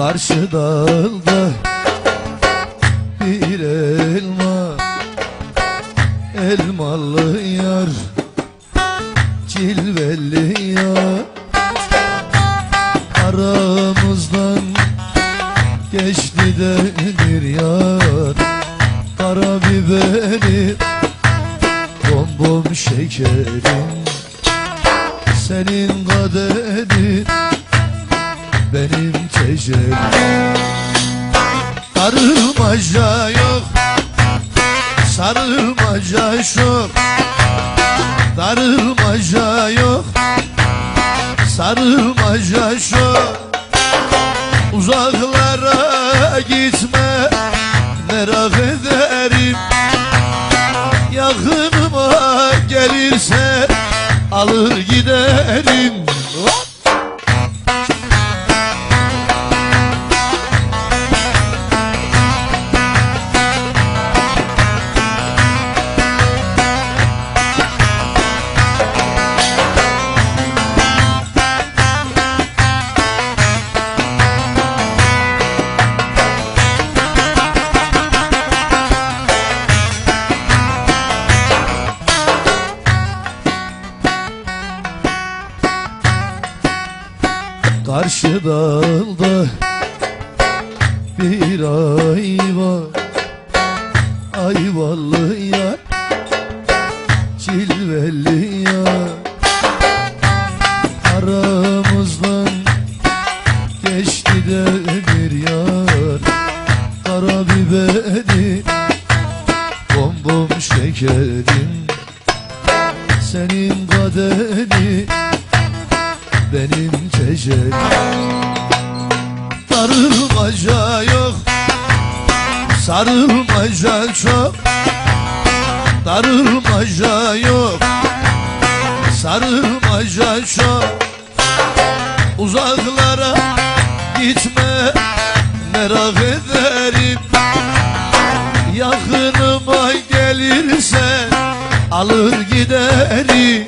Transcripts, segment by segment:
Karşı dağda bir elma Elmalı yar Cilveli yar. Aramızdan geçti de bir yar Kara biberi Bom bom şekerim. Senin kaderin benim tecellim Darılmaca yok Sarılmaca şok. Darılmaca yok Sarılmaca şok. Uzaklara gitme Merak ederim. Yakınıma gelirse Alır giderim Karşı dağda bir ayva Ayvalı yar Cilveli yar. Aramızdan geçti de bir yar. Kara biberi Bom bom şekerim. Senin kaderin benim tecellim Darılmaca yok Sarılmaca çok. Darılmaca yok Sarılmaca çok. Uzaklara gitme Merak ederim. Yakınıma gelirsen Alır giderim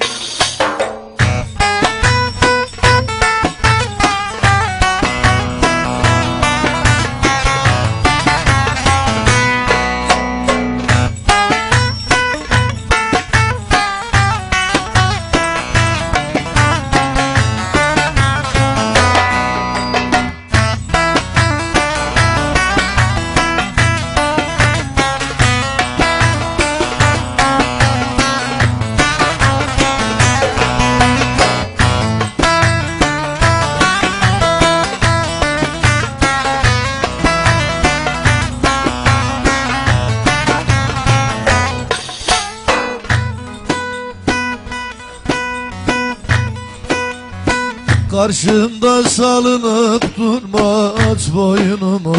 Karşımda salınıp durma aç boynumu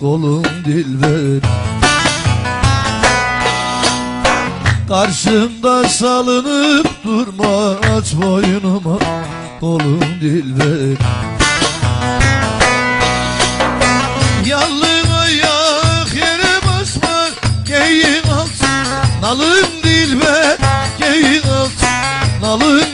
kolum dilber Karşımda salınıp durma aç boynuma kolum dilber Yalın ayak yere basma geyin alt Nalın dilber geyin alt Nalın